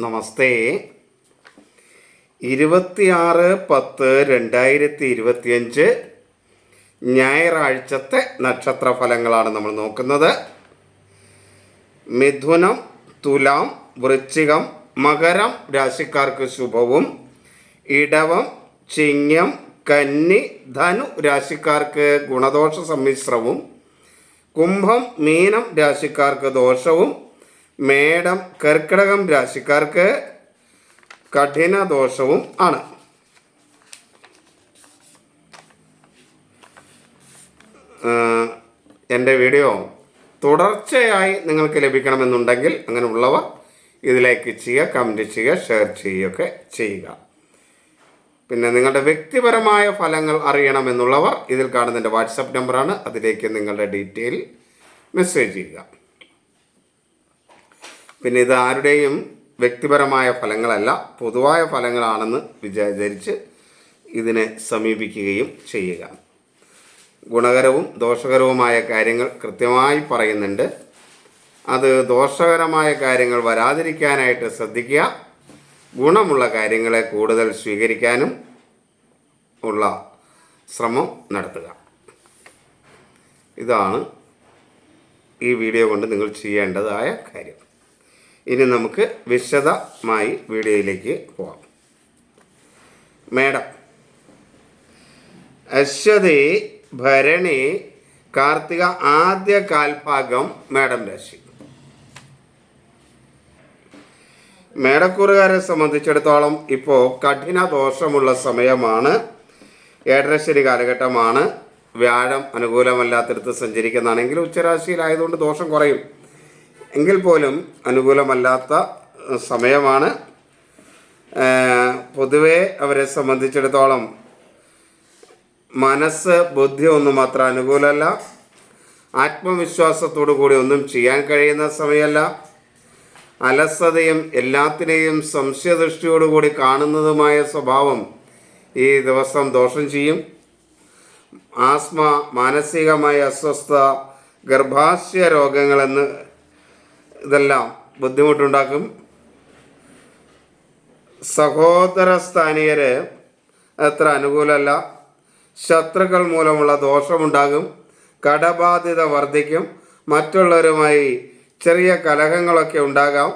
നമസ്തേ. ഇരുപത്തിയാറ് പത്ത് രണ്ടായിരത്തി ഇരുപത്തിയഞ്ച് ഞായറാഴ്ചത്തെ നക്ഷത്ര ഫലങ്ങളാണ് നമ്മൾ നോക്കുന്നത്. മിഥുനം തുലാം വൃശ്ചികം മകരം രാശിക്കാർക്ക് ശുഭവും. ഇടവം ചിങ്ങം കന്നി ധനു രാശിക്കാർക്ക് ഗുണദോഷ സമ്മിശ്രവും കുംഭം മീനം രാശിക്കാർക്ക് ദോഷവും. മേടം കർക്കിടകം രാശിക്കാർക്ക് കഠിന ദോഷവും ആണ്. എന്റെ വീഡിയോ തുടർച്ചയായി നിങ്ങൾക്ക് ലഭിക്കണമെന്നുണ്ടെങ്കിൽ അങ്ങനെ ഉള്ളവ ഇതിലേക്ക് ചെയ്യുക കമന്റ് ചെയ്യുക ഷെയർ ചെയ്യുകയൊക്കെ ചെയ്യുക. പിന്നെ നിങ്ങളുടെ വ്യക്തിപരമായ ഫലങ്ങൾ അറിയണമെന്നുള്ളവർ ഇതിൽ കാണുന്ന എന്റെ വാട്സപ്പ് നമ്പറാണ് അതിലേക്ക് നിങ്ങളുടെ ഡീറ്റെയിൽ മെസ്സേജ് ചെയ്യുക. പിന്നെ ഇത് ആരുടെയും വ്യക്തിപരമായ ഫലങ്ങളല്ല പൊതുവായ ഫലങ്ങളാണെന്ന് വിചാരിച്ച് ഇതിനെ സമീപിക്കുകയും ചെയ്യുക. ഗുണകരവും ദോഷകരവുമായ കാര്യങ്ങൾ കൃത്യമായി പറയുന്നുണ്ട്. അത് ദോഷകരമായ കാര്യങ്ങൾ വരാതിരിക്കാനായിട്ട് ശ്രദ്ധിക്കുക. ഗുണമുള്ള കാര്യങ്ങളെ കൂടുതൽ സ്വീകരിക്കാനും ഉള്ള ശ്രമം നടത്തുക. ഇതാണ് ഈ വീഡിയോ കൊണ്ട് നിങ്ങൾ ചെയ്യേണ്ടതായ കാര്യം. ഇനി നമുക്ക് വിശദമായി വീഡിയോയിലേക്ക് പോകാം മേഡം അശ്വതി ഭരണി കാർത്തിക ആദ്യ കാൽഭാഗം മേഡം രാശി. മേടക്കൂറുകാരെ സംബന്ധിച്ചിടത്തോളം ഇപ്പോൾ കഠിന ദോഷമുള്ള സമയമാണ്. ഏഴരശ്ശേരി കാലഘട്ടമാണ്. വ്യാഴം അനുകൂലമല്ലാത്തടത്ത് സഞ്ചരിക്കുന്നതാണെങ്കിൽ ഉച്ചരാശിയിലായതുകൊണ്ട് ദോഷം കുറയും. എങ്കിൽ പോലും അനുകൂലമല്ലാത്ത സമയമാണ്. പൊതുവെ അവരെ സംബന്ധിച്ചിടത്തോളം മനസ്സ് ബുദ്ധി ഒന്നും അത്ര അനുകൂലമല്ല. ആത്മവിശ്വാസത്തോടു കൂടി ഒന്നും ചെയ്യാൻ കഴിയുന്ന സമയമല്ല. അലസതയും എല്ലാത്തിനെയും സംശയദൃഷ്ടിയോടുകൂടി കാണുന്നതുമായ സ്വഭാവം ഈ ദിവസം ദോഷം ചെയ്യും. ആസ്മ മാനസികമായ അസ്വസ്ഥത ഗർഭാശയ രോഗങ്ങളെന്ന് ഇതെല്ലാം ബുദ്ധിമുട്ടുണ്ടാക്കും. സഹോദര സ്ഥാനീയരെ അത്ര അനുകൂലമല്ല. ശത്രുക്കൾ മൂലമുള്ള ദോഷമുണ്ടാകും. കടബാധ്യത വർദ്ധിക്കും. മറ്റുള്ളവരുമായി ചെറിയ കലഹങ്ങളൊക്കെ ഉണ്ടാകാം.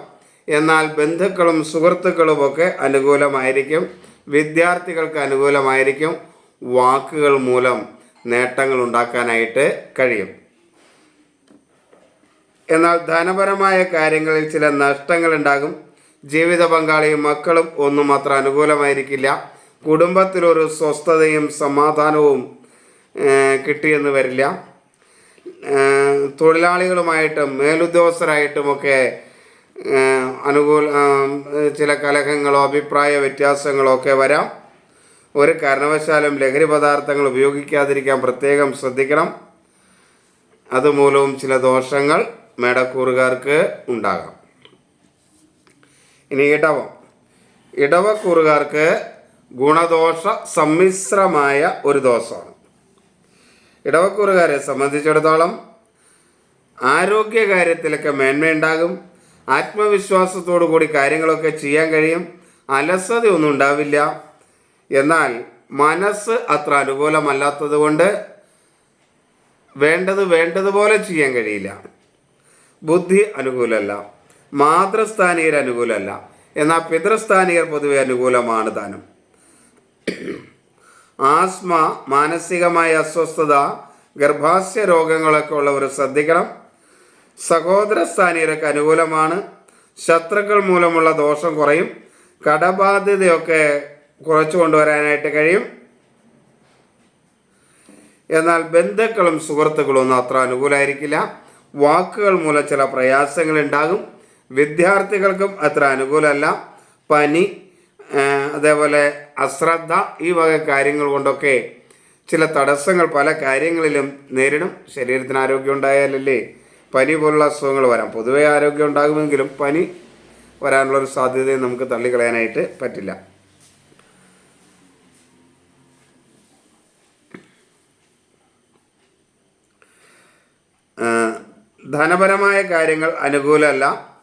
എന്നാൽ ബന്ധുക്കളും സുഹൃത്തുക്കളുമൊക്കെ അനുകൂലമായിരിക്കും. വിദ്യാർത്ഥികൾക്ക് അനുകൂലമായിരിക്കും. വാക്കുകൾ മൂലം നേട്ടങ്ങൾ ഉണ്ടാക്കാനായിട്ട് കഴിയും. എന്നാൽ ധനപരമായ കാര്യങ്ങളിൽ ചില നഷ്ടങ്ങൾ ഉണ്ടാകും ജീവിത പങ്കാളിയും മക്കളും ഒന്നും അത്ര അനുകൂലമായിരിക്കില്ല. കുടുംബത്തിലൊരു സ്വസ്ഥതയും സമാധാനവും കിട്ടിയെന്ന് വരില്ല. തൊഴിലാളികളുമായിട്ടും മേലുദ്യോഗസ്ഥരായിട്ടുമൊക്കെ അനുകൂല ചില കലഹങ്ങളോ അഭിപ്രായ വ്യത്യാസങ്ങളോ ഒക്കെ വരാം. ഒരു കാരണവശാലും ലഹരി പദാർത്ഥങ്ങൾ ഉപയോഗിക്കാതിരിക്കാൻ പ്രത്യേകം ശ്രദ്ധിക്കണം. അതുമൂലവും ചില ദോഷങ്ങൾ മേടക്കൂറുകാർക്ക് ഉണ്ടാകാം. ഇനി ഇടവം. ഇടവക്കൂറുകാർക്ക് ഗുണദോഷ സമ്മിശ്രമായ ഒരു ദോഷമാണ്. ഇടവക്കൂറുകാരെ സംബന്ധിച്ചിടത്തോളം ആരോഗ്യ കാര്യത്തിലൊക്കെ മേന്മയുണ്ടാകും. ആത്മവിശ്വാസത്തോടു കൂടി കാര്യങ്ങളൊക്കെ ചെയ്യാൻ കഴിയും. അലസതയൊന്നും ഉണ്ടാവില്ല. എന്നാൽ മനസ്സ് അത്ര അനുകൂലമല്ലാത്തത് കൊണ്ട് വേണ്ടത് വേണ്ടതുപോലെ ചെയ്യാൻ കഴിയില്ല. ബുദ്ധി അനുകൂലമല്ല മാതൃസ്ഥാനീയർ അനുകൂലമല്ല. എന്നാൽ പിതൃസ്ഥാനീയർ പൊതുവെ അനുകൂലമാണ് താനും. ആസ്മ മാനസികമായ അസ്വസ്ഥത ഗർഭാശയ രോഗങ്ങളൊക്കെ ഉള്ളവർ ശ്രദ്ധിക്കണം. സഹോദര സ്ഥാനീയരൊക്കെ അനുകൂലമാണ്. ശത്രുക്കൾ മൂലമുള്ള ദോഷം കുറയും. കടബാധ്യതയൊക്കെ കുറച്ചു കൊണ്ടുവരാനായിട്ട് കഴിയും. എന്നാൽ ബന്ധുക്കളും സുഹൃത്തുക്കളും ഒന്നും അത്ര അനുകൂലമായിരിക്കില്ല. വാക്കുകൾ മൂലം ചില പ്രയാസങ്ങൾ ഉണ്ടാകും വിദ്യാർത്ഥികൾക്കും അത്ര അനുകൂലമല്ല. പനി അതേപോലെ അശ്രദ്ധ ഈ വക കാര്യങ്ങൾ കൊണ്ടൊക്കെ ചില തടസ്സങ്ങൾ പല കാര്യങ്ങളിലും നേരിടും. ശരീരത്തിന് ആരോഗ്യം ഉണ്ടായാലല്ലേ പനി പോലുള്ള അസുഖങ്ങൾ വരാം. പൊതുവെ ആരോഗ്യം ഉണ്ടാകുമെങ്കിലും പനി വരാനുള്ളൊരു സാധ്യതയും നമുക്ക് തള്ളിക്കളയാനായിട്ട് പറ്റില്ല. ധനപരമായ കാര്യങ്ങൾ അനുകൂലമല്ല.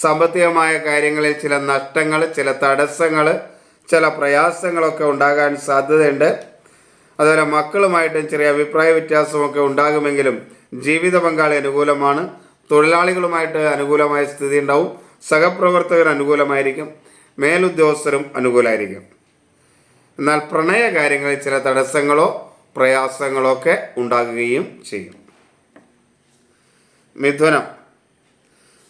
സാമ്പത്തികമായ കാര്യങ്ങളിൽ ചില നഷ്ടങ്ങൾ ചില തടസ്സങ്ങൾ ചില പ്രയാസങ്ങളൊക്കെ ഉണ്ടാകാൻ സാധ്യതയുണ്ട്. അതുപോലെ മക്കളുമായിട്ടും ചെറിയ അഭിപ്രായ വ്യത്യാസമൊക്കെ ഉണ്ടാകുമെങ്കിലും ജീവിത പങ്കാളി അനുകൂലമാണ്. തൊഴിലാളികളുമായിട്ട് അനുകൂലമായ സ്ഥിതി ഉണ്ടാവും. സഹപ്രവർത്തകർ അനുകൂലമായിരിക്കും. മേലുദ്യോഗസ്ഥരും അനുകൂലമായിരിക്കും. എന്നാൽ പ്രണയ കാര്യങ്ങളിൽ ചില തടസ്സങ്ങളോ പ്രയാസങ്ങളോ ഒക്കെ ഉണ്ടാകുകയും ചെയ്യും. മിഥുനം.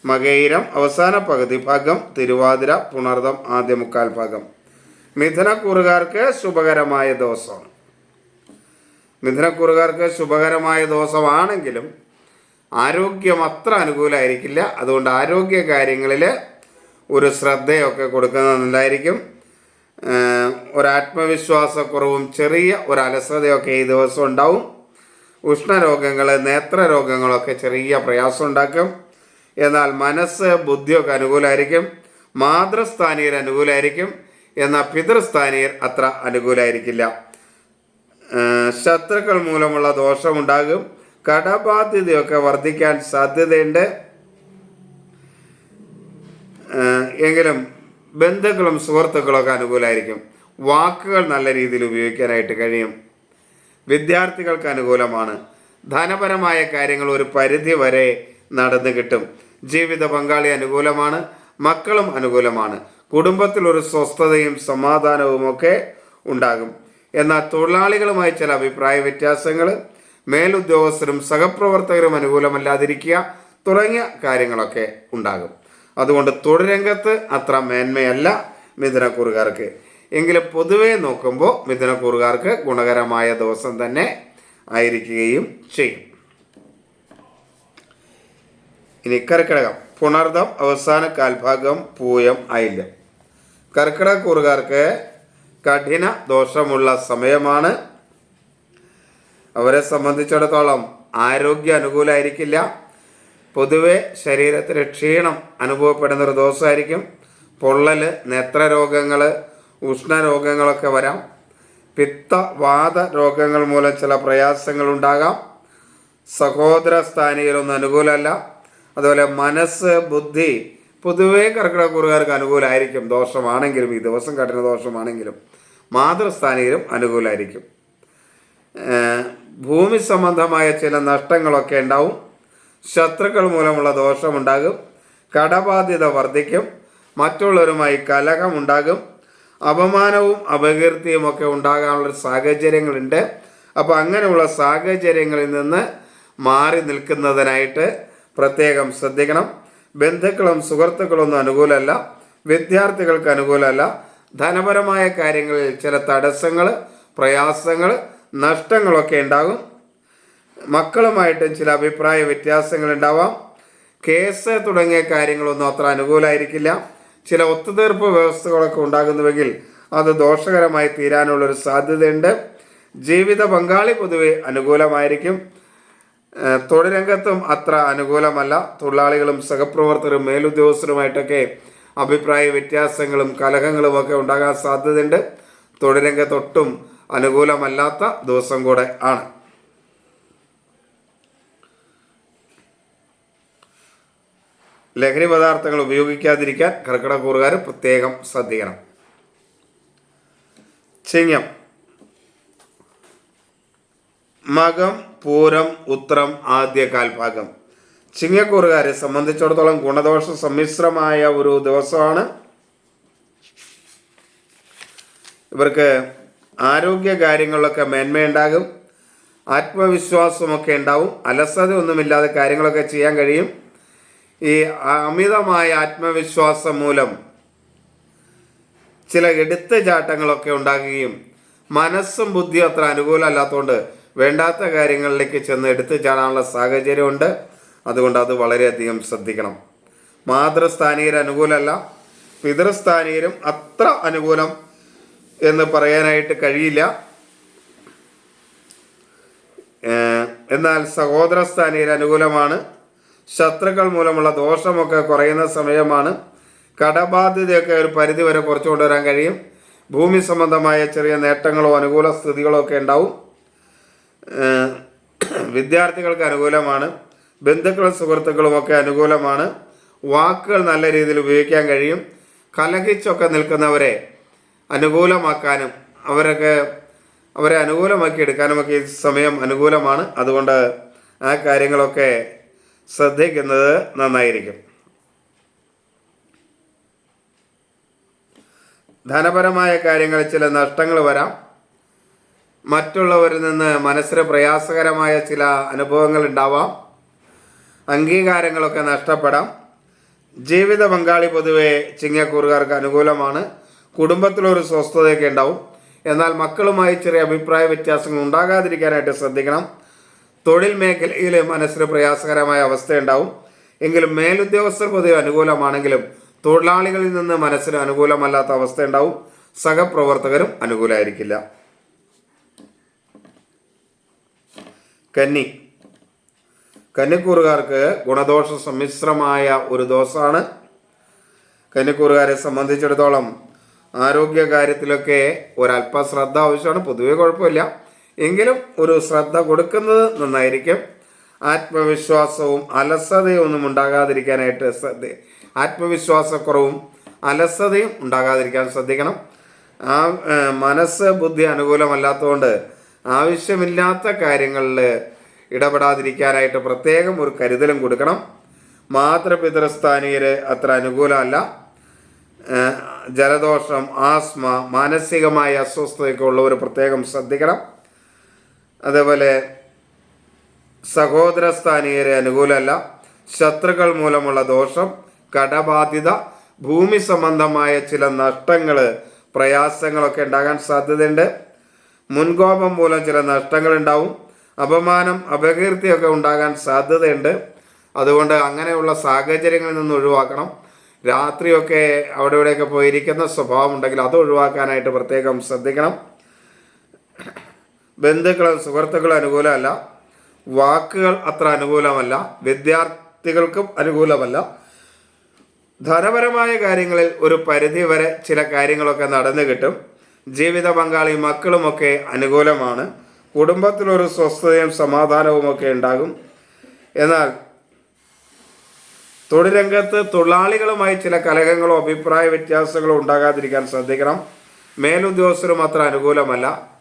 മകയിരം അവസാന പകുതി ഭാഗം തിരുവാതിര പുണർദം ആദ്യ മുക്കാൽ ഭാഗം. മിഥുനക്കൂറുകാർക്ക് ശുഭകരമായ ദിവസമാണ് മിഥുനക്കൂറുകാർക്ക് ശുഭകരമായ ദിവസമാണെങ്കിലും ആരോഗ്യം അത്ര അനുകൂലമായിരിക്കില്ല അതുകൊണ്ട് ആരോഗ്യ കാര്യങ്ങളിൽ ഒരു ശ്രദ്ധയൊക്കെ കൊടുക്കുന്നത് നല്ലതായിരിക്കും. ഒരാത്മവിശ്വാസക്കുറവും ചെറിയ ഒരു അലസതയൊക്കെ ഈ ദിവസം ഉണ്ടാവും. ഉഷ്ണരോഗങ്ങൾ നേത്രരോഗങ്ങളൊക്കെ ചെറിയ പ്രയാസം ഉണ്ടാക്കും എന്നാൽ മനസ്സ് ബുദ്ധിയൊക്കെ അനുകൂലമായിരിക്കും മാതൃസ്ഥാനീയർ അനുകൂലമായിരിക്കും എന്നാൽ പിതൃസ്ഥാനീയർ അത്ര അനുകൂലമായിരിക്കില്ല ശത്രുക്കൾ മൂലമുള്ള ദോഷമുണ്ടാകും. കടബാധ്യതയൊക്കെ വർദ്ധിക്കാൻ സാധ്യതയുണ്ട്. എങ്കിലും ബന്ധുക്കളും സുഹൃത്തുക്കളൊക്കെ അനുകൂലമായിരിക്കും വാക്കുകൾ നല്ല രീതിയിൽ ഉപയോഗിക്കാനായിട്ട് കഴിയും. വിദ്യാർത്ഥികൾക്ക് അനുകൂലമാണ്. ധനപരമായ കാര്യങ്ങൾ ഒരു പരിധി വരെ നടന്നു കിട്ടും. ജീവിത പങ്കാളി അനുകൂലമാണ് മക്കളും അനുകൂലമാണ്. കുടുംബത്തിൽ ഒരു സ്വസ്ഥതയും സമാധാനവും ഒക്കെ ഉണ്ടാകും. എന്നാൽ തൊഴിലാളികളുമായി ചില അഭിപ്രായ വ്യത്യാസങ്ങൾ മേലുദ്യോഗസ്ഥരും സഹപ്രവർത്തകരും അനുകൂലമല്ലാതിരിക്കുക തുടങ്ങിയ കാര്യങ്ങളൊക്കെ ഉണ്ടാകും. അതുകൊണ്ട് തൊഴിലംഗത്ത് അത്ര മേന്മയല്ല മിഥുനക്കൂറുകാർക്ക്. എങ്കിലും പൊതുവേ നോക്കുമ്പോൾ മിഥുനക്കൂറുകാർക്ക് ഗുണകരമായ ദിവസം തന്നെ ആയിരിക്കുകയും ചെയ്യും. ഇനി കർക്കിടകം. പുണർദം അവസാന കാൽഭാഗം പൂയം ആയില്ല കർക്കിടകൂറുകാർക്ക് കഠിന ദോഷമുള്ള സമയമാണ്. അവരെ സംബന്ധിച്ചിടത്തോളം ആരോഗ്യ അനുകൂലമായിരിക്കില്ല പൊതുവെ ശരീരത്തിന് ക്ഷീണം അനുഭവപ്പെടുന്ന ഒരു ദിവസമായിരിക്കും. പൊള്ളൽ നേത്രരോഗങ്ങൾ ഉഷ്ണരോഗങ്ങളൊക്കെ വരാം. പിത്ത വാത രോഗങ്ങൾ മൂലം ചില പ്രയാസങ്ങൾ ഉണ്ടാകാം സഹോദര സ്ഥാനികളൊന്നും അനുകൂലമല്ല. അതുപോലെ മനസ്സ് ബുദ്ധി പൊതുവേ കർക്കിടക്കുറുകാർക്ക് അനുകൂലമായിരിക്കും. ദോഷമാണെങ്കിലും ഈ ദിവസം കഠിന ദോഷമാണെങ്കിലും മാതൃസ്ഥാനികരും അനുകൂലമായിരിക്കും. ഭൂമി സംബന്ധമായ ചില നഷ്ടങ്ങളൊക്കെ ഉണ്ടാവും. ശത്രുക്കൾ മൂലമുള്ള ദോഷമുണ്ടാകും. കടബാധ്യത വർദ്ധിക്കും. മറ്റുള്ളവരുമായി കലഹമുണ്ടാകും. അപമാനവും അപകീർത്തിയും ഒക്കെ ഉണ്ടാകാനുള്ള സാഹചര്യങ്ങളുണ്ട്. അപ്പോൾ അങ്ങനെയുള്ള സാഹചര്യങ്ങളിൽ നിന്ന് മാറി നിൽക്കുന്നതിനായിട്ട് പ്രത്യേകം ശ്രദ്ധിക്കണം. ബന്ധുക്കളും സുഹൃത്തുക്കളൊന്നും അനുകൂലമല്ല. വിദ്യാർത്ഥികൾക്ക് അനുകൂലമല്ല. ധനപരമായ കാര്യങ്ങളിൽ ചില തടസ്സങ്ങൾ പ്രയാസങ്ങൾ നഷ്ടങ്ങളൊക്കെ ഉണ്ടാകും. മക്കളുമായിട്ടും ചില അഭിപ്രായ വ്യത്യാസങ്ങൾ ഉണ്ടാവാം. കേസ് തുടങ്ങിയ കാര്യങ്ങളൊന്നും അത്ര അനുകൂലമായിരിക്കില്ല. ചില ഒത്തുതീർപ്പ് വ്യവസ്ഥകളൊക്കെ ഉണ്ടാകുന്നുവെങ്കിൽ അത് ദോഷകരമായി തീരാനുള്ളൊരു സാധ്യതയുണ്ട്. ജീവിത പങ്കാളി പൊതുവെ അനുകൂലമായിരിക്കും. തൊഴിലംഗത്തും അത്ര അനുകൂലമല്ല. തൊഴിലാളികളും സഹപ്രവർത്തകരും മേലുദ്യോഗസ്ഥരുമായിട്ടൊക്കെ അഭിപ്രായ വ്യത്യാസങ്ങളും കലഹങ്ങളും ഒക്കെ ഉണ്ടാകാൻ സാധ്യതയുണ്ട്. തൊഴിലംഗത്തൊട്ടും അനുകൂലമല്ലാത്ത ദിവസം കൂടെ ആണ്. ലഹരി പദാർത്ഥങ്ങൾ ഉപയോഗിക്കാതിരിക്കാൻ കർക്കിടകൂറുകാർ പ്രത്യേകം ശ്രദ്ധിക്കണം. ചിങ്ങം. മകം പൂരം ഉത്രം ആദ്യ കാൽഭാഗം. ചിങ്ങക്കൂറുകാരെ സംബന്ധിച്ചിടത്തോളം ഗുണദോഷ സമ്മിശ്രമായ ഒരു ദിവസമാണ്. ഇവർക്ക് ആരോഗ്യ കാര്യങ്ങളിലൊക്കെ മേന്മയുണ്ടാകും ആത്മവിശ്വാസമൊക്കെ ഉണ്ടാവും. അലസത ഒന്നുമില്ലാതെ കാര്യങ്ങളൊക്കെ ചെയ്യാൻ കഴിയും. ഈ അമിതമായ ആത്മവിശ്വാസം മൂലം ചില എടുത്തുചാട്ടങ്ങളൊക്കെ ഉണ്ടാകുകയും മനസ്സും ബുദ്ധിയും അത്ര അനുകൂലമല്ലാത്തതുകൊണ്ട് വേണ്ടാത്ത കാര്യങ്ങളിലേക്ക് ചെന്ന് എടുത്തു ചാടാനുള്ള സാഹചര്യമുണ്ട്. അതുകൊണ്ട് അത് വളരെയധികം ശ്രദ്ധിക്കണം. മാതൃസ്ഥാനീയർ അനുകൂലമല്ല. പിതൃസ്ഥാനീയരും അത്ര അനുകൂലം എന്ന് പറയാനായിട്ട് കഴിയില്ല. എന്നാൽ സഹോദരസ്ഥാനീയർ അനുകൂലമാണ്. ശത്രുക്കൾ മൂലമുള്ള ദോഷമൊക്കെ കുറയുന്ന സമയമാണ് കടബാധ്യതയൊക്കെ ഒരു പരിധി വരെ കുറച്ചു കൊണ്ടുവരാൻ കഴിയും. ഭൂമി സംബന്ധമായ ചെറിയ നേട്ടങ്ങളോ അനുകൂല സ്ഥിതികളോ ഒക്കെ ഉണ്ടാവും. വിദ്യാർത്ഥികൾക്ക് അനുകൂലമാണ്. ബന്ധുക്കളും സുഹൃത്തുക്കളും ഒക്കെ അനുകൂലമാണ്. വാക്കുകൾ നല്ല രീതിയിൽ ഉപയോഗിക്കാൻ കഴിയും. കലഹിച്ചൊക്കെ നിൽക്കുന്നവരെ അനുകൂലമാക്കാനും അവരൊക്കെ അവരെ അനുകൂലമാക്കി എടുക്കാനുമൊക്കെ ഈ സമയം അനുകൂലമാണ്. അതുകൊണ്ട് ആ കാര്യങ്ങളൊക്കെ ശ്രദ്ധിക്കുന്നത് നന്നായിരിക്കും. ധനപരമായ കാര്യങ്ങളിൽ ചില നഷ്ടങ്ങൾ വരാം. മറ്റുള്ളവരിൽ നിന്ന് മനസ്സിന് പ്രയാസകരമായ ചില അനുഭവങ്ങൾ ഉണ്ടാവാം. അംഗീകാരങ്ങളൊക്കെ നഷ്ടപ്പെടാം. ജീവിത പങ്കാളി പൊതുവെ ചിങ്ങക്കൂറുകാർക്ക് അനുകൂലമാണ്. കുടുംബത്തിലൊരു സ്വസ്ഥതയൊക്കെ ഉണ്ടാവും. എന്നാൽ മക്കളുമായി ചെറിയ അഭിപ്രായ വ്യത്യാസങ്ങൾ ഉണ്ടാകാതിരിക്കാനായിട്ട് ശ്രദ്ധിക്കണം. തൊഴിൽ മേഖലയിൽ മനസ്സിന് പ്രയാസകരമായ അവസ്ഥയുണ്ടാവും. എങ്കിലും മേലുദ്യോഗസ്ഥർ പൊതുവെ അനുകൂലമാണെങ്കിലും തൊഴിലാളികളിൽ നിന്ന് മനസ്സിന് അനുകൂലമല്ലാത്ത അവസ്ഥയുണ്ടാവും. സഹപ്രവർത്തകരും അനുകൂലമായിരിക്കില്ല. കന്നി. കന്നിക്കൂറുകാർക്ക് ഗുണദോഷ സമ്മിശ്രമായ ഒരു ദോഷമാണ്. കന്നിക്കൂറുകാരെ സംബന്ധിച്ചിടത്തോളം ആരോഗ്യ കാര്യത്തിലൊക്കെ ഒരല്പ ശ്രദ്ധ ആവശ്യമാണ്. പൊതുവെ കുഴപ്പമില്ല. എങ്കിലും ഒരു ശ്രദ്ധ കൊടുക്കുന്നത് നന്നായിരിക്കും. ആത്മവിശ്വാസവും അലസതയും ഒന്നും ഉണ്ടാകാതിരിക്കാനായിട്ട് ശ്രദ്ധ ആത്മവിശ്വാസക്കുറവും അലസതയും ഉണ്ടാകാതിരിക്കാൻ ശ്രദ്ധിക്കണം. ആ മനസ്സ് ബുദ്ധി അനുകൂലമല്ലാത്തതുകൊണ്ട് ആവശ്യമില്ലാത്ത കാര്യങ്ങളിൽ ഇടപെടാതിരിക്കാനായിട്ട് പ്രത്യേകം ഒരു കരുതലും കൊടുക്കണം. മാതൃപിതൃസ്ഥാനീയർ അത്ര അനുകൂലമല്ല. ജലദോഷം ആസ്മ മാനസികമായ അസ്വസ്ഥതയൊക്കെ ഉള്ളവർ പ്രത്യേകം ശ്രദ്ധിക്കണം. അതേപോലെ സഹോദര സ്ഥാനീയരെ അനുകൂലമല്ല. ശത്രുക്കൾ മൂലമുള്ള ദോഷം കടബാധ്യത ഭൂമി സംബന്ധമായ ചില നഷ്ടങ്ങൾ പ്രയാസങ്ങളൊക്കെ ഉണ്ടാകാൻ സാധ്യതയുണ്ട്. മുൻകോപം മൂലം ചില നഷ്ടങ്ങൾ ഉണ്ടാവും അപമാനം അപകീർത്തിയൊക്കെ ഉണ്ടാകാൻ സാധ്യതയുണ്ട്. അതുകൊണ്ട് അങ്ങനെയുള്ള സാഹചര്യങ്ങളിൽ നിന്ന് ഒഴിവാക്കണം. രാത്രിയൊക്കെ അവിടെ ഇവിടെയൊക്കെ പോയിരിക്കുന്ന സ്വഭാവം ഉണ്ടെങ്കിൽ അത് ഒഴിവാക്കാനായിട്ട് പ്രത്യേകം ശ്രദ്ധിക്കണം. ബന്ധുക്കളും സുഹൃത്തുക്കളും അനുകൂലമല്ല. വാക്കുകൾ അത്ര അനുകൂലമല്ല. വിദ്യാർത്ഥികൾക്കും അനുകൂലമല്ല. ധനപരമായ കാര്യങ്ങളിൽ ഒരു പരിധി വരെ ചില കാര്യങ്ങളൊക്കെ നടന്നു കിട്ടും. ജീവിത പങ്കാളി മക്കളുമൊക്കെ അനുകൂലമാണ്. കുടുംബത്തിലൊരു സ്വസ്ഥതയും സമാധാനവും ഒക്കെ ഉണ്ടാകും. എന്നാൽ തൊഴിലംഗത്ത് തൊഴിലാളികളുമായി ചില കലഹങ്ങളോ അഭിപ്രായ വ്യത്യാസങ്ങളോ ഉണ്ടാകാതിരിക്കാൻ ശ്രദ്ധിക്കണം. മേലുദ്യോഗസ്ഥരും അത്ര അനുകൂലമല്ല.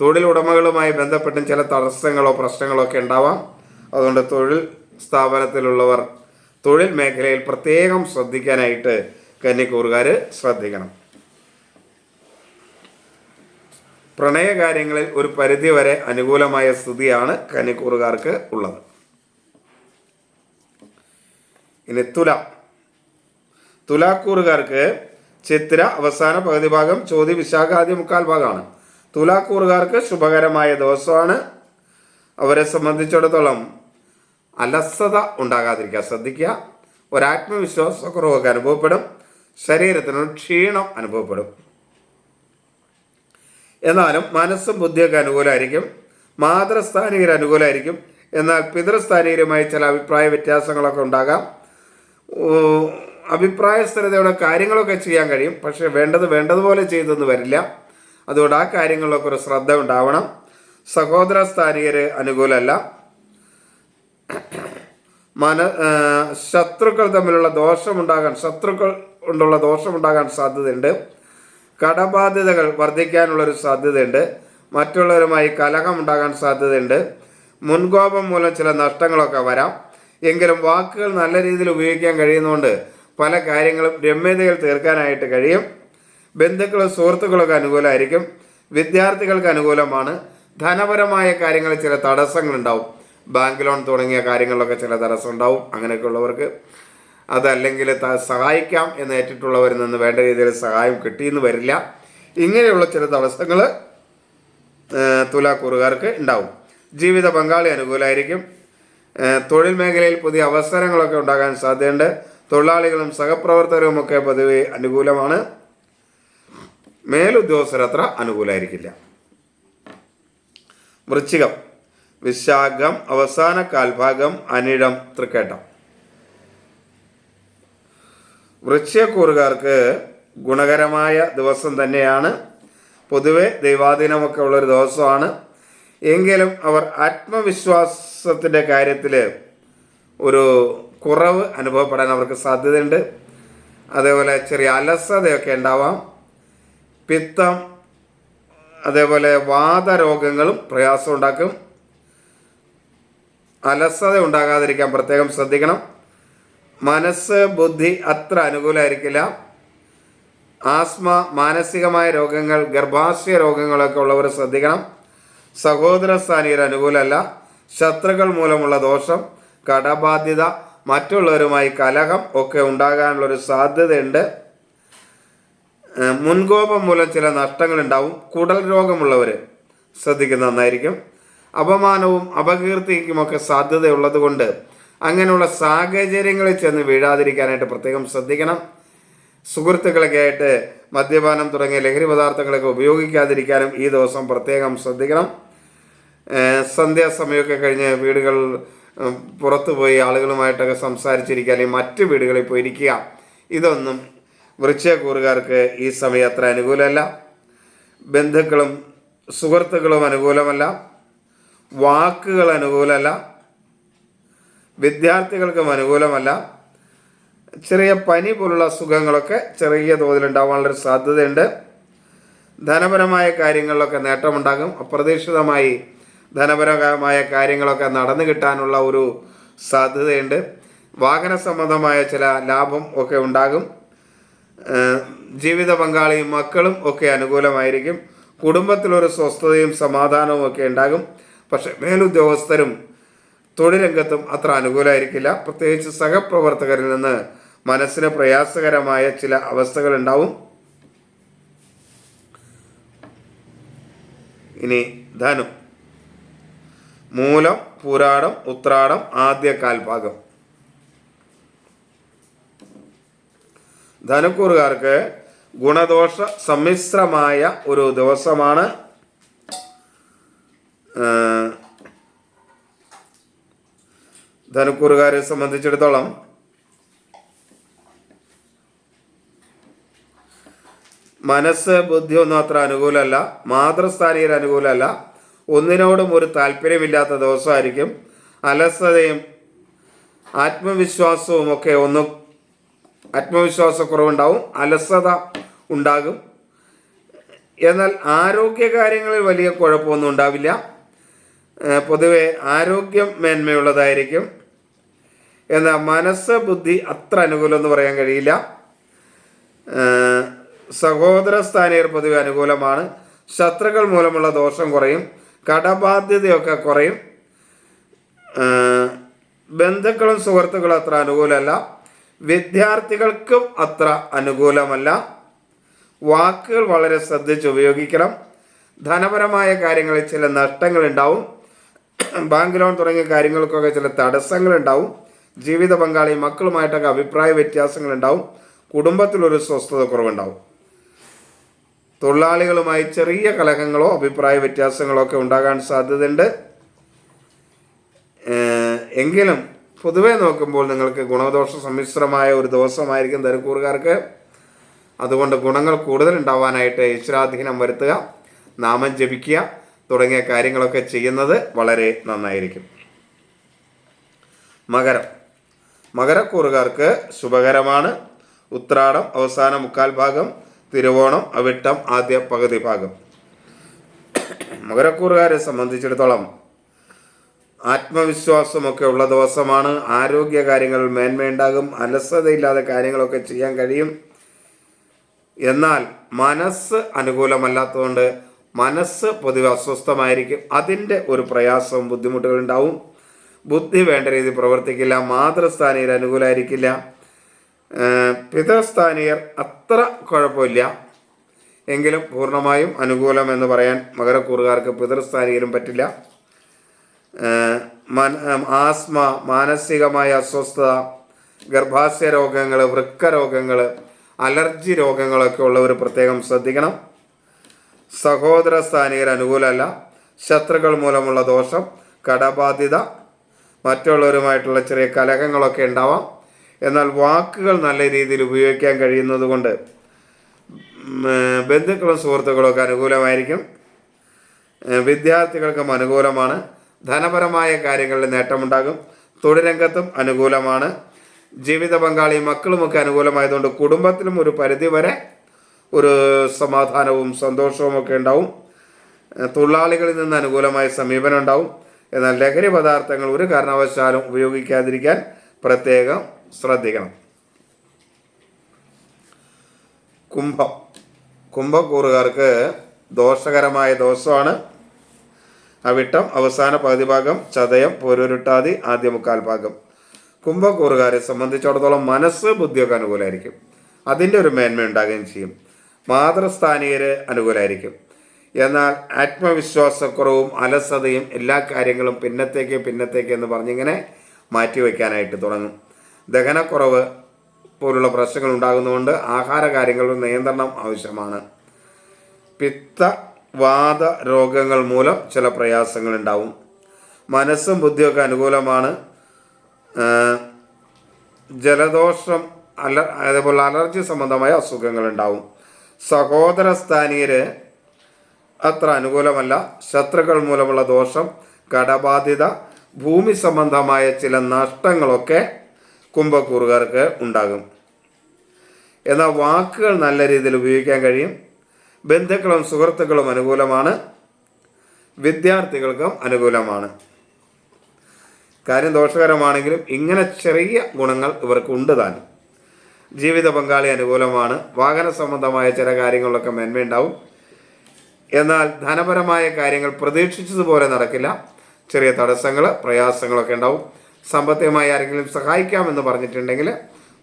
തൊഴിൽ ഉടമകളുമായി ബന്ധപ്പെട്ടും ചില തടസ്സങ്ങളോ പ്രശ്നങ്ങളോ ഒക്കെ ഉണ്ടാവാം. അതുകൊണ്ട് തൊഴിൽ സ്ഥാപനത്തിലുള്ളവർ തൊഴിൽ മേഖലയിൽ പ്രത്യേകം ശ്രദ്ധിക്കാനായിട്ട് കന്നിക്കൂറുകാർ ശ്രദ്ധിക്കണം. പ്രണയകാര്യങ്ങളിൽ ഒരു പരിധി വരെ അനുകൂലമായ സ്ഥിതിയാണ് കന്നിക്കൂറുകാർക്ക് ഉള്ളത്. ഇനി തുല. തുലാക്കൂറുകാർക്ക് ചിത്ര അവസാന പകുതി ഭാഗം ചോദ്യ വിശാഖാദ്യ മുക്കാൽ ഭാഗമാണ്. തുലാക്കൂറുകാർക്ക് ശുഭകരമായ ദിവസമാണ്. അവരെ സംബന്ധിച്ചിടത്തോളം അലസത ഉണ്ടാകാതിരിക്കുക ശ്രദ്ധിക്കുക. ഒരാത്മവിശ്വാസക്കുറവൊക്കെ അനുഭവപ്പെടും. ശരീരത്തിന് ക്ഷീണം അനുഭവപ്പെടും. എന്നാലും മനസ്സും ബുദ്ധിയൊക്കെ അനുകൂലമായിരിക്കും മാതൃസ്ഥാനികർ അനുകൂലമായിരിക്കും എന്നാൽ പിതൃസ്ഥാനികരുമായി ചില അഭിപ്രായ വ്യത്യാസങ്ങളൊക്കെ ഉണ്ടാകാം. അഭിപ്രായ സ്ഥിരതയോടെ കാര്യങ്ങളൊക്കെ ചെയ്യാൻ കഴിയും. പക്ഷേ വേണ്ടത് വേണ്ടതുപോലെ ചെയ്തെന്ന് വരില്ല. അതുകൊണ്ട് ആ കാര്യങ്ങളിലൊക്കെ ഒരു ശ്രദ്ധ ഉണ്ടാവണം. സഹോദര സ്ഥാനികര് അനുകൂലമല്ല. മന ശത്രുക്കൾ തമ്മിലുള്ള ദോഷമുണ്ടാകാൻ ശത്രുക്കൾ കൊണ്ടുള്ള ദോഷമുണ്ടാകാൻ സാധ്യതയുണ്ട്. കടബാധ്യതകൾ വർദ്ധിക്കാനുള്ള ഒരു സാധ്യതയുണ്ട്. മറ്റുള്ളവരുമായി കലഹം ഉണ്ടാകാൻ സാധ്യതയുണ്ട്. മുൻകോപം മൂലം ചില നഷ്ടങ്ങളൊക്കെ വരാം. എങ്കിലും വാക്കുകൾ നല്ല രീതിയിൽ ഉപയോഗിക്കാൻ കഴിയുന്നതുകൊണ്ട് പല കാര്യങ്ങളും രമ്യതയിൽ തീർക്കാനായിട്ട് കഴിയും. ബന്ധുക്കളും സുഹൃത്തുക്കളൊക്കെ അനുകൂലമായിരിക്കും. വിദ്യാർത്ഥികൾക്ക് അനുകൂലമാണ്. ധനപരമായ കാര്യങ്ങളിൽ ചില തടസ്സങ്ങളുണ്ടാവും. ബാങ്ക് ലോൺ തുടങ്ങിയ കാര്യങ്ങളിലൊക്കെ ചില തടസ്സം ഉണ്ടാവും അങ്ങനെയൊക്കെ ഉള്ളവർക്ക് അതല്ലെങ്കിൽ സഹായിക്കാം എന്ന് ഏറ്റിട്ടുള്ളവരിൽ നിന്ന് വേണ്ട രീതിയിൽ സഹായം കിട്ടിയെന്ന് വരില്ല. ഇങ്ങനെയുള്ള ചില തടസ്സങ്ങൾ തുലാക്കൂറുകാർക്ക് ഉണ്ടാവും. ജീവിത പങ്കാളി അനുകൂലമായിരിക്കും. തൊഴിൽ മേഖലയിൽ പുതിയ അവസരങ്ങളൊക്കെ ഉണ്ടാകാൻ സാധ്യതയുണ്ട്. തൊഴിലാളികളും സഹപ്രവർത്തകരും ഒക്കെ പൊതുവെ അനുകൂലമാണ്. മേലുദ്യോഗസ്ഥർ അത്ര അനുകൂലമായിരിക്കില്ല വൃശ്ചികം. വിശാഖം അവസാന കാൽഭാഗം അനിഴം തൃക്കേട്ടം. വൃശ്ചികക്കൂറുകാർക്ക് ഗുണകരമായ ദിവസം തന്നെയാണ്. പൊതുവെ ദൈവാധീനമൊക്കെ ഉള്ളൊരു ദിവസമാണ്. എങ്കിലും അവർ ആത്മവിശ്വാസത്തിന്റെ കാര്യത്തിൽ ഒരു കുറവ് അനുഭവപ്പെടാൻ അവർക്ക് സാധ്യതയുണ്ട്. അതേപോലെ ചെറിയ അലസതയൊക്കെ ഉണ്ടാവാം. പിത്തം അതേപോലെ വാതരോഗങ്ങളും പ്രയാസം ഉണ്ടാക്കും അലസത ഉണ്ടാകാതിരിക്കാൻ പ്രത്യേകം ശ്രദ്ധിക്കണം. മനസ്സ് ബുദ്ധി അത്ര അനുകൂലമായിരിക്കില്ല ആസ്മ മാനസികമായ രോഗങ്ങൾ ഗർഭാശയ രോഗങ്ങളൊക്കെ ഉള്ളവർ ശ്രദ്ധിക്കണം. സഹോദര സ്ഥാനീയർ അനുകൂലമല്ല ശത്രുക്കൾ മൂലമുള്ള ദോഷം കടബാധ്യത മറ്റുള്ളവരുമായി കലഹം ഒക്കെ ഉണ്ടാകാനുള്ളൊരു സാധ്യതയുണ്ട്. മുൻകോപം മൂലം ചില നഷ്ടങ്ങൾ ഉണ്ടാവും കുടൽ രോഗമുള്ളവർ ശ്രദ്ധിക്കുന്നത് നന്നായിരിക്കും. അപമാനവും അപകീർത്തിക്കുമൊക്കെ സാധ്യതയുള്ളത് കൊണ്ട് അങ്ങനെയുള്ള സാഹചര്യങ്ങളിൽ ചെന്ന് വീഴാതിരിക്കാനായിട്ട് പ്രത്യേകം ശ്രദ്ധിക്കണം. സുഹൃത്തുക്കളൊക്കെ ആയിട്ട് മദ്യപാനം തുടങ്ങിയ ലഹരി പദാർത്ഥങ്ങളൊക്കെ ഉപയോഗിക്കാതിരിക്കാനും ഈ ദിവസം പ്രത്യേകം ശ്രദ്ധിക്കണം. സന്ധ്യാസമയമൊക്കെ കഴിഞ്ഞ് വീടുകൾ പുറത്തുപോയി പുറത്തു പോയി ആളുകളുമായിട്ടൊക്കെ സംസാരിച്ചിരിക്കുക അല്ലെങ്കിൽ മറ്റ് വീടുകളിൽ പോയിരിക്കുക. ഇതൊന്നും വൃശ്ചകൂറുകാർക്ക് ഈ സമയം അത്ര അനുകൂലമല്ല. ബന്ധുക്കളും സുഹൃത്തുക്കളും അനുകൂലമല്ല. വാക്കുകൾ അനുകൂലമല്ല. വിദ്യാർത്ഥികൾക്കും അനുകൂലമല്ല. ചെറിയ പനി പോലുള്ള അസുഖങ്ങളൊക്കെ ചെറിയ തോതിൽ ഉണ്ടാവാനുള്ളൊരു സാധ്യതയുണ്ട്. ധനപരമായ കാര്യങ്ങളിലൊക്കെ നേട്ടമുണ്ടാകും. അപ്രതീക്ഷിതമായി ധനപരമായ കാര്യങ്ങളൊക്കെ നടന്നു കിട്ടാനുള്ള ഒരു സാധ്യതയുണ്ട്. വാഹന സംബന്ധമായ ചില ലാഭം ഒക്കെ ഉണ്ടാകും. ജീവിത പങ്കാളിയും മക്കളും ഒക്കെ അനുകൂലമായിരിക്കും. കുടുംബത്തിലൊരു സ്വസ്ഥതയും സമാധാനവും ഒക്കെ ഉണ്ടാകും. പക്ഷെ മേലുദ്യോഗസ്ഥരും തൊഴിലംഗത്തും അത്ര അനുകൂലമായിരിക്കില്ല. പ്രത്യേകിച്ച് സഹപ്രവർത്തകരിൽ നിന്ന് മനസ്സിന് പ്രയാസകരമായ ചില അവസ്ഥകൾ ഉണ്ടാവും. ഇനി ധനു. മൂലം പൂരാടം ഉത്രാടം ആദ്യ കാൽഭാഗം ധനുക്കൂറുകാർക്ക് ഗുണദോഷ സമ്മിശ്രമായ ഒരു ദിവസമാണ്. ധനക്കൂറുകാരെ സംബന്ധിച്ചിടത്തോളം മനസ്സ് ബുദ്ധി ഒന്നും അത്ര അനുകൂലമല്ല മാതൃസ്ഥാനീയർ അനുകൂലമല്ല. ഒന്നിനോടും ഒരു താല്പര്യമില്ലാത്ത ദിവസമായിരിക്കും. അലസതയും ആത്മവിശ്വാസവും ഒക്കെ ഒന്ന് ആത്മവിശ്വാസക്കുറവുണ്ടാവും അലസത ഉണ്ടാകും. എന്നാൽ ആരോഗ്യ കാര്യങ്ങളിൽ വലിയ കുഴപ്പമൊന്നും ഉണ്ടാവില്ല. പൊതുവെ ആരോഗ്യം മേന്മയുള്ളതായിരിക്കും. എന്നാൽ മനസ്സ് ബുദ്ധി അത്ര അനുകൂലം എന്ന് പറയാൻ കഴിയില്ല. സഹോദര സ്ഥാനീയർ പൊതുവെ അനുകൂലമാണ്. ശത്രുക്കൾ മൂലമുള്ള ദോഷം കുറയും. കടബാധ്യതയൊക്കെ കുറയും. ബന്ധുക്കളും സുഹൃത്തുക്കളും അത്ര അനുകൂലമല്ല. വിദ്യാർത്ഥികൾക്കും അത്ര അനുകൂലമല്ല. വാക്കുകൾ വളരെ ശ്രദ്ധിച്ച് ഉപയോഗിക്കണം. ധനപരമായ കാര്യങ്ങളിൽ ചില നഷ്ടങ്ങൾ ഉണ്ടാവും ബാങ്ക് ലോൺ തുടങ്ങിയ കാര്യങ്ങൾക്കൊക്കെ ചില തടസ്സങ്ങൾ ഉണ്ടാവും ജീവിത പങ്കാളി മക്കളുമായിട്ടൊക്കെ അഭിപ്രായ വ്യത്യാസങ്ങൾ ഉണ്ടാവും കുടുംബത്തിലൊരു സ്വസ്ഥത കുറവുണ്ടാവും. തൊഴിലാളികളുമായി ചെറിയ കലഹങ്ങളോ അഭിപ്രായ വ്യത്യാസങ്ങളോ ഒക്കെ ഉണ്ടാകാൻ സാധ്യതയുണ്ട്. എങ്കിലും പൊതുവെ നോക്കുമ്പോൾ നിങ്ങൾക്ക് ഗുണദോഷ സമ്മിശ്രമായ ഒരു ദിവസമായിരിക്കും ധനുക്കൂറുകാർക്ക് അതുകൊണ്ട് ഗുണങ്ങൾ കൂടുതൽ ഉണ്ടാവാനായിട്ട് ഈശ്വരാധീനം വരുത്തുക നാമം ജപിക്കുക തുടങ്ങിയ കാര്യങ്ങളൊക്കെ ചെയ്യുന്നത് വളരെ നന്നായിരിക്കും. മകരം. മകരക്കൂറുകാർക്ക് ശുഭകരമാണ്. ഉത്രാടം അവസാന മുക്കാൽ ഭാഗം തിരുവോണം അവിട്ടം ആദ്യ പകുതി ഭാഗം. മകരക്കൂറുകാരെ സംബന്ധിച്ചിടത്തോളം ആത്മവിശ്വാസമൊക്കെ ഉള്ള ദിവസമാണ്. ആരോഗ്യ കാര്യങ്ങൾ മേന്മയുണ്ടാകും. അലസതയില്ലാതെ കാര്യങ്ങളൊക്കെ ചെയ്യാൻ കഴിയും. എന്നാൽ മനസ്സ് അനുകൂലമല്ലാത്തതുകൊണ്ട് മനസ്സ് പൊതുവെ അസ്വസ്ഥമായിരിക്കും. അതിന്റെ ഒരു പ്രയാസവും ബുദ്ധിമുട്ടുകളുണ്ടാവും ബുദ്ധി വേണ്ട രീതി പ്രവർത്തിക്കില്ല. മാതൃസ്ഥാനീയർ അനുകൂലമായിരിക്കില്ല പിതൃസ്ഥാനീയർ അത്ര കുഴപ്പമില്ല. എങ്കിലും പൂർണമായും അനുകൂലം എന്ന് പറയാൻ മകരക്കൂറുകാർക്ക് പിതൃസ്ഥാനീയരും പറ്റില്ല. ആസ്മ മാനസികമായ അസ്വസ്ഥത ഗർഭാശയ രോഗങ്ങൾ വൃക്ക രോഗങ്ങൾ അലർജി രോഗങ്ങളൊക്കെ ഉള്ളവർ പ്രത്യേകം ശ്രദ്ധിക്കണം. സഹോദര സ്ഥാനീയർ അനുകൂലമല്ല. ശത്രുക്കൾ മൂലമുള്ള ദോഷം കടബാധ്യത മറ്റുള്ളവരുമായിട്ടുള്ള ചെറിയ കലഹങ്ങളൊക്കെ ഉണ്ടാവാം. എന്നാൽ വാക്കുകൾ നല്ല രീതിയിൽ ഉപയോഗിക്കാൻ കഴിയുന്നത് കൊണ്ട് ബന്ധുക്കളും സുഹൃത്തുക്കളും ഒക്കെ അനുകൂലമായിരിക്കും. വിദ്യാർത്ഥികൾക്കും അനുകൂലമാണ്. ധനപരമായ കാര്യങ്ങളിൽ നേട്ടമുണ്ടാകും. തൊഴിലംഗത്തും അനുകൂലമാണ്. ജീവിത പങ്കാളി മക്കളുമൊക്കെ അനുകൂലമായതുകൊണ്ട് കുടുംബത്തിലും ഒരു പരിധി വരെ ഒരു സമാധാനവും സന്തോഷവും ഒക്കെ ഉണ്ടാവും. തൊഴിലാളികളിൽ നിന്ന് അനുകൂലമായ സമീപനം ഉണ്ടാവും. എന്നാൽ ലഹരി പദാർത്ഥങ്ങൾ ഒരു കാരണവശാലും ഉപയോഗിക്കാതിരിക്കാൻ പ്രത്യേകം ശ്രദ്ധിക്കണം. കുംഭം. കുംഭക്കൂറുകാർക്ക് ദോഷകരമായ ദോഷമാണ്. അവിട്ടം അവസാന പകുതി ഭാഗം ചതയം പോരൂരുട്ടാതി ആദ്യ മുക്കാൽ ഭാഗം. കുംഭക്കൂറുകാരെ സംബന്ധിച്ചിടത്തോളം മനസ്സ് ബുദ്ധിയൊക്കെ അനുകൂലമായിരിക്കും അതിന്റെ ഒരു മേന്മ ഉണ്ടാകുകയും ചെയ്യും. മാതൃസ്ഥാനീയര് അനുകൂലമായിരിക്കും എന്നാൽ ആത്മവിശ്വാസക്കുറവും അലസതയും എല്ലാ കാര്യങ്ങളും പിന്നത്തേക്ക് പിന്നത്തേക്ക് എന്ന് പറഞ്ഞിങ്ങനെ മാറ്റിവെക്കാനായിട്ട് തുടങ്ങും. ദഹനക്കുറവ് പോലുള്ള പ്രശ്നങ്ങൾ ഉണ്ടാകുന്നതുകൊണ്ട് ആഹാര കാര്യങ്ങളിൽ നിയന്ത്രണം ആവശ്യമാണ്. പിത്ത വാത രോഗങ്ങൾ മൂലം ചില പ്രയാസങ്ങൾ ഉണ്ടാവും മനസ്സും ബുദ്ധിയൊക്കെ അനുകൂലമാണ്. ജലദോഷം അല അതേപോലെ അലർജി സംബന്ധമായ അസുഖങ്ങൾ ഉണ്ടാവും സഹോദര സ്ഥാനീയര് അത്ര അനുകൂലമല്ല. ശത്രുക്കൾ മൂലമുള്ള ദോഷം കടബാധ്യത ഭൂമി സംബന്ധമായ ചില നഷ്ടങ്ങളൊക്കെ കുംഭക്കൂറുകാർക്ക് ഉണ്ടാകും. എന്നാൽ വാക്കുകൾ നല്ല രീതിയിൽ ഉപയോഗിക്കാൻ കഴിയും. ബന്ധുക്കളും സുഹൃത്തുക്കളും അനുകൂലമാണ്. വിദ്യാർത്ഥികൾക്കും അനുകൂലമാണ്. കാര്യം ദോഷകരമാണെങ്കിലും ഇങ്ങനെ ചെറിയ ഗുണങ്ങൾ ഇവർക്ക് ഉണ്ട് താനും ജീവിത പങ്കാളി അനുകൂലമാണ്. വാഹന സംബന്ധമായ ചില കാര്യങ്ങളിലൊക്കെ മേന്മയുണ്ടാവും എന്നാൽ ധനപരമായ കാര്യങ്ങൾ പ്രതീക്ഷിച്ചതുപോലെ നടക്കില്ല. ചെറിയ തടസ്സങ്ങൾ പ്രയാസങ്ങളൊക്കെ ഉണ്ടാവും. സാമ്പത്തികമായി ആരെങ്കിലും സഹായിക്കാമെന്ന് പറഞ്ഞിട്ടുണ്ടെങ്കിൽ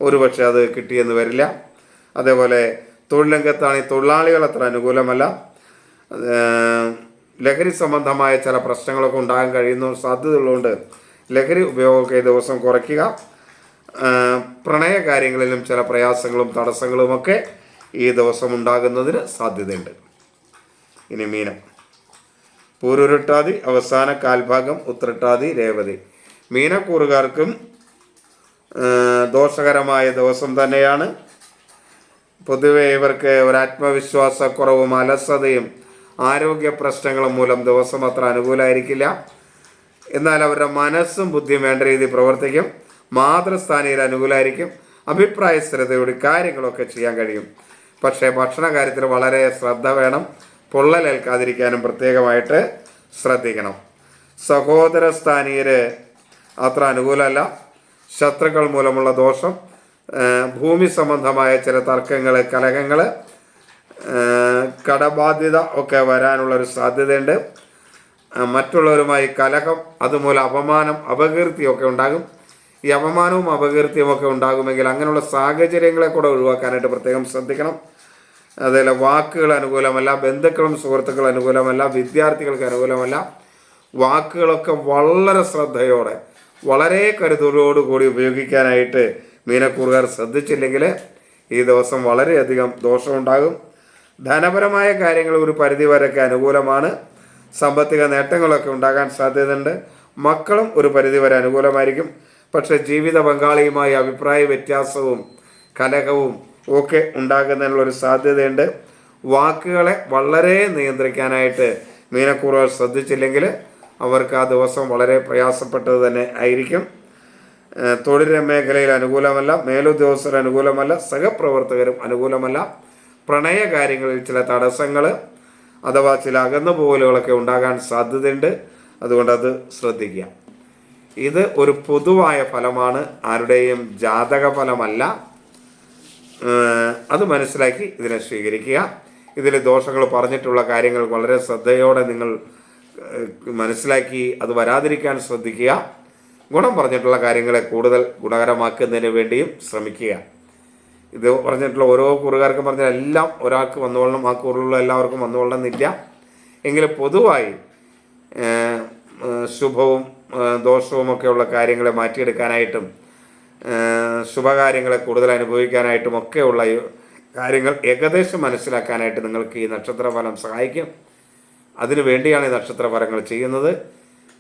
ഒരുപക്ഷെ അത് കിട്ടിയെന്ന് വരില്ല. അതേപോലെ തൊഴിൽ രംഗത്താണ് ഈ തൊഴിലാളികൾ അത്ര അനുകൂലമല്ല. ലഹരി സംബന്ധമായ ചില പ്രശ്നങ്ങളൊക്കെ ഉണ്ടാകാൻ കഴിയുന്ന സാധ്യതയുള്ളതുകൊണ്ട് ലഹരി ഉപയോഗമൊക്കെ ഈ ദിവസം കുറയ്ക്കുക. പ്രണയ കാര്യങ്ങളിലും ചില പ്രയാസങ്ങളും തടസ്സങ്ങളുമൊക്കെ ഈ ദിവസം ഉണ്ടാകുന്നതിന് സാധ്യതയുണ്ട്. ഇനി മീനം. പൂരുരുട്ടാതി അവസാന കാൽഭാഗം ഉത്രട്ടാതി രേവതി. മീനക്കൂറുകാർക്കും ദോഷകരമായ ദിവസം തന്നെയാണ്. പൊതുവെ ഇവർക്ക് ഒരു ആത്മവിശ്വാസക്കുറവും അലസതയും ആരോഗ്യ പ്രശ്നങ്ങളും മൂലം ദിവസം അത്ര അനുകൂലമായിരിക്കില്ല എന്നാൽ അവരുടെ മനസ്സും ബുദ്ധിയും വേണ്ട രീതിയിൽ പ്രവർത്തിക്കും. മാതൃസ്ഥാനയിൽ അനുകൂലമായിരിക്കും അഭിപ്രായ സ്ഥിരതയോടെ കാര്യങ്ങളൊക്കെ ചെയ്യാൻ കഴിയും. പക്ഷേ ഭക്ഷണ കാര്യത്തിൽ വളരെ ശ്രദ്ധ വേണം. പൊള്ളലേൽക്കാതിരിക്കാനും പ്രത്യേകമായിട്ട് ശ്രദ്ധിക്കണം. സഹോദര സ്ഥാനീയര് അത്ര അനുകൂലമല്ല. ശത്രുക്കൾ മൂലമുള്ള ദോഷം ഭൂമി സംബന്ധമായ ചില തർക്കങ്ങൾ കലഹങ്ങൾ കടബാധ്യത ഒക്കെ വരാനുള്ളൊരു സാധ്യതയുണ്ട്. മറ്റുള്ളവരുമായി കലഹം അതുമൂലം അപമാനം അപകീർത്തിയൊക്കെ ഉണ്ടാകും. ഈ അപമാനവും അപകീർത്തിയും ഒക്കെ ഉണ്ടാകുമെങ്കിൽ അങ്ങനെയുള്ള സാഹചര്യങ്ങളെ കൂടെ ഒഴിവാക്കാനായിട്ട് പ്രത്യേകം ശ്രദ്ധിക്കണം. അതേപോലെ വാക്കുകൾ അനുകൂലമല്ല ബന്ധുക്കളും സുഹൃത്തുക്കളും അനുകൂലമല്ല വിദ്യാർത്ഥികൾക്ക് അനുകൂലമല്ല. വാക്കുകളൊക്കെ വളരെ ശ്രദ്ധയോടെ വളരെ കരുതലോടുകൂടി ഉപയോഗിക്കാനായിട്ട് മീനക്കൂറുകാർ ശ്രദ്ധിച്ചില്ലെങ്കിൽ ഈ ദിവസം വളരെയധികം ദോഷമുണ്ടാകും. ധനപരമായ കാര്യങ്ങൾ ഒരു പരിധി വരെയൊക്കെ അനുകൂലമാണ്. സാമ്പത്തിക നേട്ടങ്ങളൊക്കെ ഉണ്ടാകാൻ സാധ്യതയുണ്ട്. മക്കളും ഒരു പരിധി വരെ അനുകൂലമായിരിക്കും. പക്ഷേ ജീവിത പങ്കാളിയുമായി അഭിപ്രായ വ്യത്യാസവും കലഹവും ഒക്കെ ഉണ്ടാകുന്നതിനുള്ളൊരു സാധ്യതയുണ്ട്. വാക്കുകളെ വളരെ നിയന്ത്രിക്കാനായിട്ട് മീനക്കൂറുകൾ ശ്രദ്ധിച്ചില്ലെങ്കിൽ അവർക്ക് ആ ദിവസം വളരെ പ്രയാസപ്പെട്ടത് തന്നെ ആയിരിക്കും. തൊഴിൽ മേഖലയിൽ അനുകൂലമല്ല മേലുദ്യോഗസ്ഥർ അനുകൂലമല്ല സഹപ്രവർത്തകരും അനുകൂലമല്ല. പ്രണയ കാര്യങ്ങളിൽ ചില തടസ്സങ്ങൾ അഥവാ ചില അകന്നുപോകലുകളൊക്കെ ഉണ്ടാകാൻ സാധ്യതയുണ്ട്. അതുകൊണ്ട് അത് ശ്രദ്ധിക്കുക. ഇത് ഒരു പൊതുവായ ഫലമാണ് ആരുടെയും ജാതക ഫലമല്ല. അത് മനസ്സിലാക്കി ഇതിനെ സ്വീകരിക്കുക. ഇതിൽ ദോഷങ്ങൾ പറഞ്ഞിട്ടുള്ള കാര്യങ്ങൾ വളരെ ശ്രദ്ധയോടെ നിങ്ങൾ മനസ്സിലാക്കി അത് വരാതിരിക്കാൻ ശ്രദ്ധിക്കുക. ഗുണം പറഞ്ഞിട്ടുള്ള കാര്യങ്ങളെ കൂടുതൽ ഗുണകരമാക്കുന്നതിന് വേണ്ടിയും ശ്രമിക്കുക. ഇത് പറഞ്ഞിട്ടുള്ള ഓരോ കുറുകാർക്കും പറഞ്ഞ എല്ലാം ഒരാൾക്ക് വന്നുകൊള്ളണം ആ കൂറിലുള്ള എല്ലാവർക്കും വന്നുകൊള്ളണം എന്നില്ല എങ്കിലും പൊതുവായി ശുഭവും ഏഹ്, ദോഷവും ഒക്കെയുള്ള കാര്യങ്ങളെ മാറ്റിയെടുക്കാനായിട്ടും ശുഭകാര്യങ്ങളെ കൂടുതൽ അനുഭവിക്കാനായിട്ടും ഒക്കെയുള്ള കാര്യങ്ങൾ ഏകദേശം മനസ്സിലാക്കാനായിട്ട് നിങ്ങൾക്ക് ഈ നക്ഷത്രഫലം സഹായിക്കും. അതിനു വേണ്ടിയാണ് ഈ നക്ഷത്രഫലങ്ങൾ ചെയ്യുന്നത്.